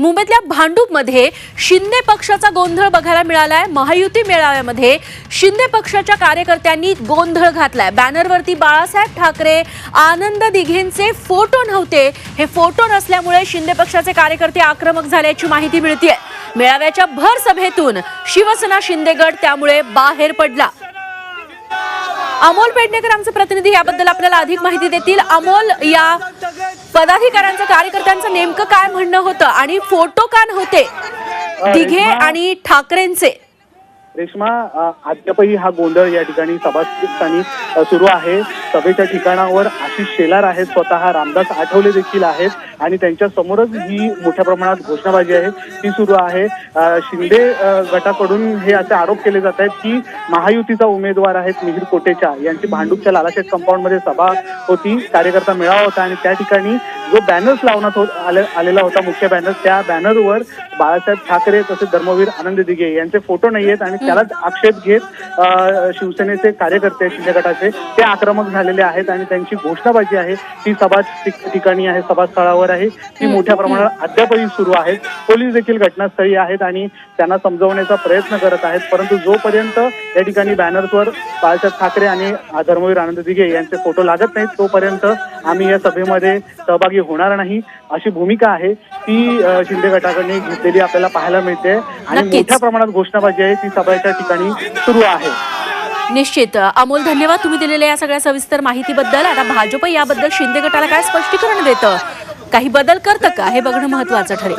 मुंबईतल्या भांडूपमध्ये शिंदे पक्षाचा गोंधळ बघायला मिळालाय. महायुती मेळाव्यामध्ये शिंदे पक्षाच्या कार्यकर्त्यांनी गोंधळ घातलाय. बॅनरवरती बाळासाहेब ठाकरे आनंद दिघेंचे फोटो नव्हते. हे फोटो नसल्यामुळे शिंदे पक्षाचे कार्यकर्ते आक्रमक झाल्याची माहिती मिळतीये. मेळाव्याच्या भर सभेतून शिवसेना शिंदे गट त्यामुळे बाहेर पडला. अमोल पेडणेकर आमचे प्रतिनिधी याबद्दल आपल्याला अधिक माहिती देतील. अमोल या पदाधिकाऱ्यांचं कार्यकर्त्यांचं नेमकं काय म्हणणं होतं? आणि फोटो का नव्हते? दिघे आणि ठाकरेंचे. रेश्मा अद्यापही हा गोंधळ या ठिकाणी सभास्थानी सुरू आहे. सभेच्या ठिकाणावर आशिष शेलार आहेत स्वतः रामदास आठवले देखील आहेत आणि त्यांच्या समोरच ही मोठ्या प्रमाणात घोषणाबाजी आहे. ती सुरू आहे. शिंदे गटाकडून हे असे आरोप केले जात आहेत की महायुतीचा उमेदवार आहेत मिहीर कोटेचा. यांची भांडूपच्या लालाशेठ कंपाऊंडमध्ये सभा होती. कार्यकर्ता मेळावा होता आणि त्या ठिकाणी जो बॅनर्स लावण्यात होत आले- आलेला होता मुख्य बॅनर त्या बॅनरवर बाळासाहेब ठाकरे तसेच धर्मवीर आनंद दिघे यांचे फोटो नाही आहेत आणि त्यालाच आक्षेप घेत शिवसेनेचे कार्यकर्ते शिंदे गटाचे ते आक्रमक झालेले आहेत आणि त्यांची घोषणाबाजी आहे. ती सभा ठिक- ठिकाणी आहे सभास्थळावर आहे. ती मोठ्या प्रमाणात अद्यापही सुरू आहे पोलीस देखील घटनास्थळी आहेत आणि त्यांना समजवण्याचा प्रयत्न करत आहेत. परंतु जोपर्यंत या ठिकाणी बॅनर्सवर बाळासाहेब ठाकरे आणि धर्मवीर आनंद दिघे यांचे फोटो लागत नाहीत तोपर्यंत आम्ही या सभेमध्ये सहभागी होणार नाही अशी भूमिका आहे. ती शिंदे गटाकडे घेतलेली आपल्याला पाहायला मिळते. आणि. मोठ्या प्रमाणात घोषणाबाजी आहे. ती सभेच्या ठिकाणी सुरू आहे. निश्चित. अमोल धन्यवाद तुम्ही दिलेल्या या सगळ्या सविस्तर माहितीबद्दल. आता भाजप याबद्दल शिंदे गटाला काय स्पष्टीकरण देतं? काही बदल करतं का? हे बघणं महत्वाचं ठरेल.